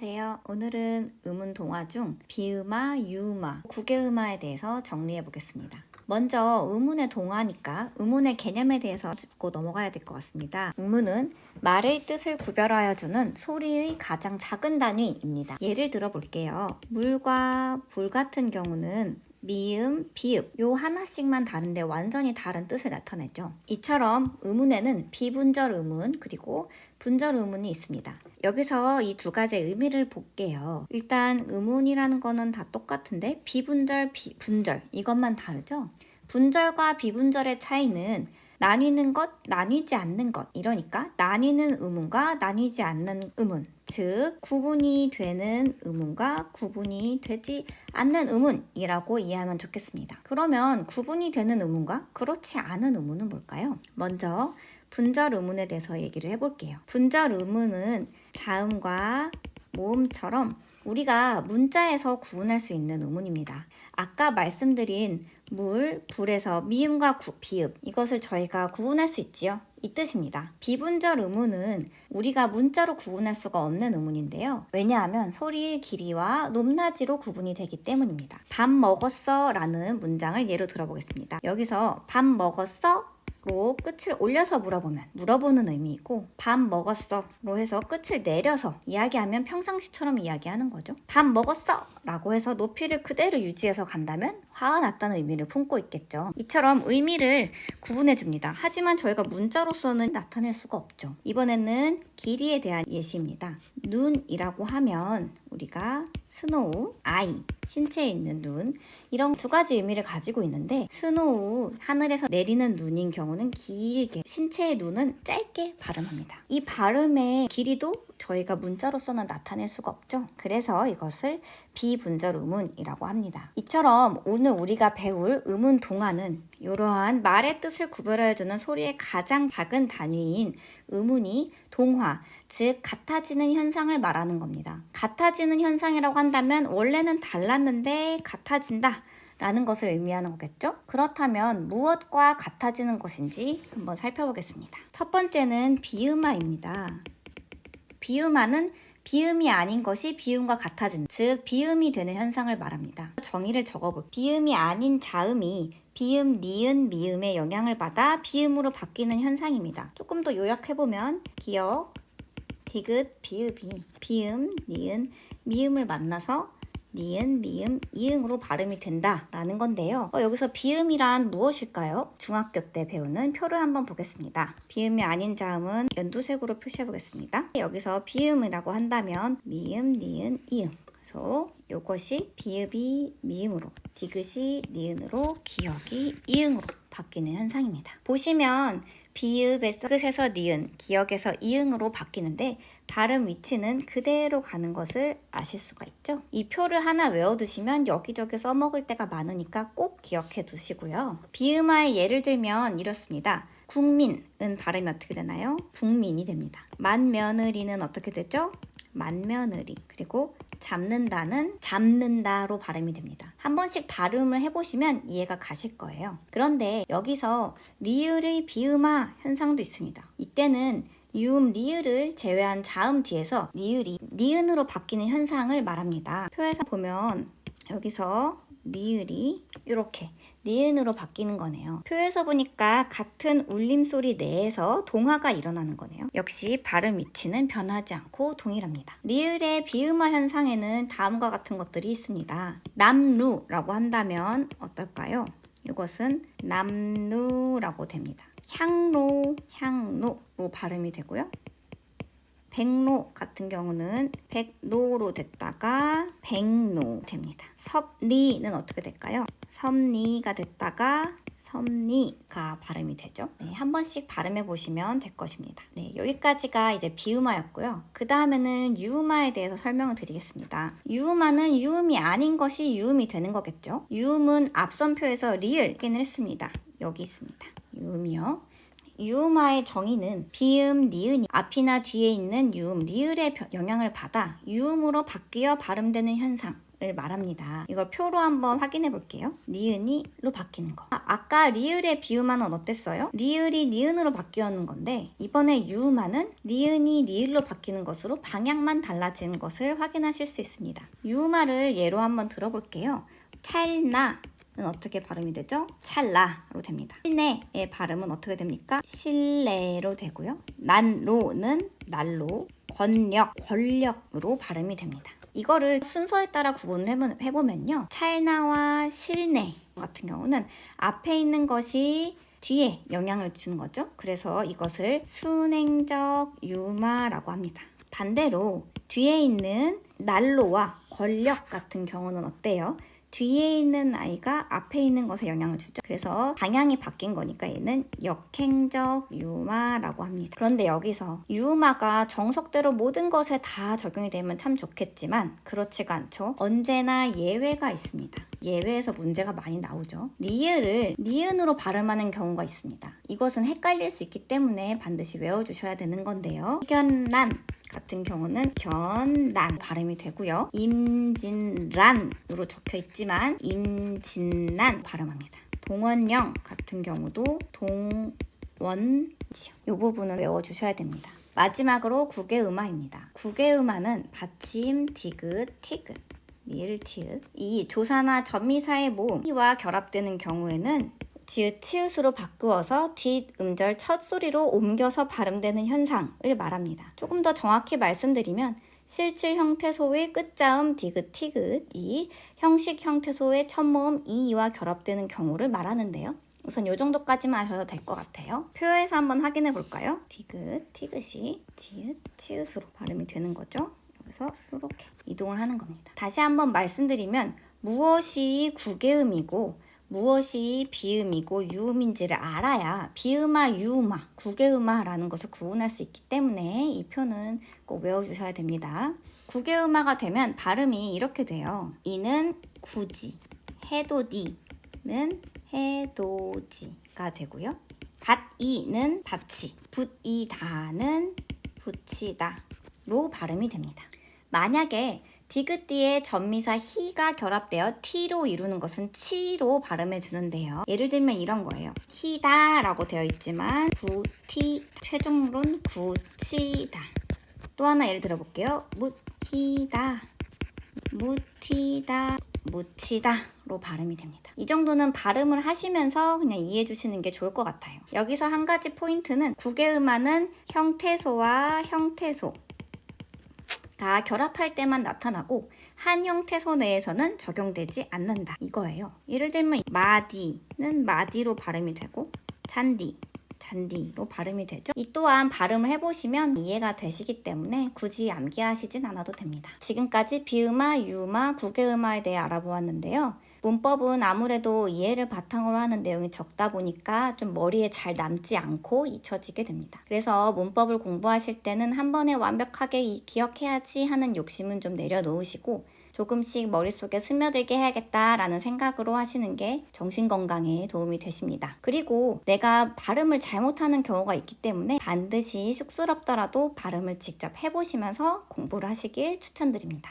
안녕하세요. 오늘은 음운 동화 중 비음화, 유음화, 국외음화에 대해서 정리해 보겠습니다. 먼저 음운의 동화니까 음운의 개념에 대해서 짚고 넘어가야 될 것 같습니다. 음운은 말의 뜻을 구별하여 주는 소리의 가장 작은 단위입니다. 예를 들어 볼게요. 물과 불 같은 경우는 미음, 비읍 요 하나씩만 다른데 완전히 다른 뜻을 나타내죠. 이처럼 음운에는 비분절 음운 그리고 분절 음운이 있습니다. 여기서 이 두 가지의 의미를 볼게요. 일단 음운이라는 거는 다 똑같은데 비분절, 비 분절 이것만 다르죠. 분절과 비분절의 차이는 나뉘는 것, 나뉘지 않는 것. 이러니까 나뉘는 음운과 나뉘지 않는 음운. 즉, 구분이 되는 음운과 구분이 되지 않는 음운이라고 이해하면 좋겠습니다. 그러면 구분이 되는 음운과 그렇지 않은 음운은 뭘까요? 먼저 분절 음운에 대해서 얘기를 해볼게요. 분절 음운은 자음과 모음처럼 우리가 문자에서 구분할 수 있는 음운입니다. 아까 말씀드린 물, 불에서 미음과 구, 비읍 이것을 저희가 구분할 수 있지요. 이 뜻입니다. 비분절 음운은 우리가 문자로 구분할 수가 없는 음운인데요. 왜냐하면 소리의 길이와 높낮이로 구분이 되기 때문입니다. 밥 먹었어 라는 문장을 예로 들어보겠습니다. 여기서 밥 먹었어? 로 끝을 올려서 물어보면 물어보는 의미이고 밥 먹었어. 로 해서 끝을 내려서 이야기하면 평상시처럼 이야기하는 거죠 밥 먹었어 라고 해서 높이를 그대로 유지해서 간다면 화가 났다는 의미를 품고 있겠죠 이처럼 의미를 구분해 줍니다 하지만 저희가 문자로서는 나타낼 수가 없죠 이번에는 길이에 대한 예시입니다 눈이라고 하면 우리가 스노우, 아이, 신체에 있는 눈 이런 두 가지 의미를 가지고 있는데 스노우, 하늘에서 내리는 눈인 경우는 길게 신체의 눈은 짧게 발음합니다. 이 발음의 길이도 저희가 문자로서는 나타낼 수가 없죠. 그래서 이것을 비 분절 음운이라고 합니다. 이처럼 오늘 우리가 배울 음운 동화는 이러한 말의 뜻을 구별해주는 소리의 가장 작은 단위인 음운이 동화, 즉 같아지는 현상을 말하는 겁니다. 같아지는 현상이라고 한다면 원래는 달랐는데 같아진다. 라는 것을 의미하는 거겠죠? 그렇다면 무엇과 같아지는 것인지 한번 살펴보겠습니다. 첫 번째는 비음화입니다. 비음화는 비음이 아닌 것이 비음과 같아진, 즉 비음이 되는 현상을 말합니다. 정의를 적어볼. 비음이 아닌 자음이 비음, 니은, 미음의 영향을 받아 비음으로 바뀌는 현상입니다. 조금 더 요약해보면 기억, 디귿, 비읍이 비음, 니은, 미음을 만나서 니은, 미음, 이응으로 발음이 된다라는 건데요. 어, 여기서 비음이란 무엇일까요? 중학교 때 배우는 표를 한번 보겠습니다. 비음이 아닌 자음은 연두색으로 표시해 보겠습니다. 여기서 비음이라고 한다면 미음, 니은, 이음. 그래서 이것이 비읍이 미음으로, 디귿이 니은으로, 기억이 이응으로 바뀌는 현상입니다. 보시면 비읍에서 끝에서 니은, 기억에서 이응으로 바뀌는데 발음 위치는 그대로 가는 것을 아실 수가 있죠. 이 표를 하나 외워두시면 여기저기 써먹을 때가 많으니까 꼭 기억해 두시고요. 비음화의 예를 들면 이렇습니다. 국민은 발음이 어떻게 되나요? 국민이 됩니다. 만며느리는 어떻게 되죠? 만며느리. 그리고 잡는다는 잡는다로 발음이 됩니다. 한 번씩 발음을 해보시면 이해가 가실 거예요. 그런데 여기서 리을의 비음화 현상도 있습니다. 이때는 유음 리을을 제외한 자음 뒤에서 리을이 니은으로 바뀌는 현상을 말합니다. 표에서 보면 여기서 리을이 이렇게 니은으로 바뀌는 거네요. 표에서 보니까 같은 울림 소리 내에서 동화가 일어나는 거네요. 역시 발음 위치는 변하지 않고 동일합니다. 리을의 비음화 현상에는 다음과 같은 것들이 있습니다. 남루라고 한다면 어떨까요? 이것은 남루라고 됩니다. 향로, 향로로 발음이 되고요. 백로 같은 경우는 백노로 됐다가 백노 됩니다. 섭리는 어떻게 될까요? 섭리가 됐다가 섭리가 발음이 되죠. 네, 한 번씩 발음해 보시면 될 것입니다. 네, 여기까지가 이제 비음화였고요. 그 다음에는 유음화에 대해서 설명을 드리겠습니다. 유음화는 유음이 아닌 것이 유음이 되는 거겠죠. 유음은 앞선 표에서 리을 확인을 했습니다. 여기 있습니다. 유음이요. 유음화의 정의는 비음, 니은이 앞이나 뒤에 있는 유음, 리을의 영향을 받아 유음으로 바뀌어 발음되는 현상. 을 말합니다. 이걸 표로 한번 확인해 볼게요. 니은이로 바뀌는 거. 아, 아까 리을의 비유만은 어땠어요? 리을이 니은으로 바뀌었는 건데 이번에 유마는 니은이 리을로 바뀌는 것으로 방향만 달라지는 것을 확인하실 수 있습니다. 유마를 예로 한번 들어볼게요. 찰나는 어떻게 발음이 되죠? 찰나로 됩니다. 실내의 발음은 어떻게 됩니까? 실내로 되고요. 난로는 날로, 권력, 권력으로 발음이 됩니다. 이거를 순서에 따라 구분을 해보- 해보면요. 찰나와 실내 같은 경우는 앞에 있는 것이 뒤에 영향을 주는 거죠. 그래서 이것을 순행적 유마라고 합니다. 반대로 뒤에 있는 난로와 권력 같은 경우는 어때요? 뒤에 있는 아이가 앞에 있는 것에 영향을 주죠. 그래서 방향이 바뀐 거니까 얘는 역행적 유마라고 합니다. 그런데 여기서 유마가 정석대로 모든 것에 다 적용이 되면 참 좋겠지만 그렇지가 않죠. 언제나 예외가 있습니다. 예외에서 문제가 많이 나오죠. 니을을 니은으로 발음하는 경우가 있습니다. 이것은 헷갈릴 수 있기 때문에 반드시 외워주셔야 되는 건데요. 견란 같은 경우는 견란 발음이 되고요. 임진란으로 적혀 있지만 임진란 발음합니다. 동원령 같은 경우도 동원지요. 이 부분을 외워주셔야 됩니다. 마지막으로 국외음화입니다. 국외음화는 받침, 디귿, 티귿, 리을, 티읕 이 조사나 전미사의 모음 이와 결합되는 경우에는 지읒, 치읒으로 바꾸어서 뒷 음절 첫 소리로 옮겨서 발음되는 현상을 말합니다. 조금 더 정확히 말씀드리면 실질 형태소의 끝자음 디귿, 티귿이 형식 형태소의 첫 모음 이와 결합되는 경우를 말하는데요. 우선 이 정도까지만 하셔도 될 것 같아요. 표에서 한번 확인해 볼까요? 디귿, 티귿이 지읒, 치읒으로 발음이 되는 거죠. 여기서 이렇게 이동을 하는 겁니다. 다시 한번 말씀드리면 무엇이 국외음이고 무엇이 비음이고 유음인지를 알아야 비음아, 유음아, 국외음아라는 것을 구분할 수 있기 때문에 이 표는 꼭 외워주셔야 됩니다. 국외음아가 되면 발음이 이렇게 돼요. 이는 굳이, 해도디는 해도지가 되고요. 밭이는 밭이, 붓이다는 붙이다로 발음이 됩니다. 만약에 디귿 뒤에 전미사 히가 결합되어 티로 이루는 것은 치로 발음해 주는데요. 예를 들면 이런 거예요. 히다 라고 되어 있지만 구티 최종론 구치다. 또 하나 예를 들어볼게요. 묻히다, 묻히다, 묻히다로 발음이 됩니다. 이 정도는 발음을 하시면서 그냥 이해해 주시는 게 좋을 것 같아요. 여기서 한 가지 포인트는 국외음화는 형태소와 형태소 다 결합할 때만 나타나고 한 형태소 내에서는 적용되지 않는다 이거예요. 예를 들면 마디는 마디로 발음이 되고 잔디 잔디로 발음이 되죠. 이 또한 발음을 해보시면 이해가 되시기 때문에 굳이 암기하시진 않아도 됩니다. 지금까지 비음화, 유음화, 국외음화에 대해 알아보았는데요. 문법은 아무래도 이해를 바탕으로 하는 내용이 적다 보니까 좀 머리에 잘 남지 않고 잊혀지게 됩니다. 그래서 문법을 공부하실 때는 한 번에 완벽하게 이- 기억해야지 하는 욕심은 좀 내려놓으시고 조금씩 머릿속에 스며들게 해야겠다라는 생각으로 하시는 게 정신 건강에 도움이 되십니다. 그리고 내가 발음을 잘못하는 경우가 있기 때문에 반드시 쑥스럽더라도 발음을 직접 해보시면서 공부를 하시길 추천드립니다.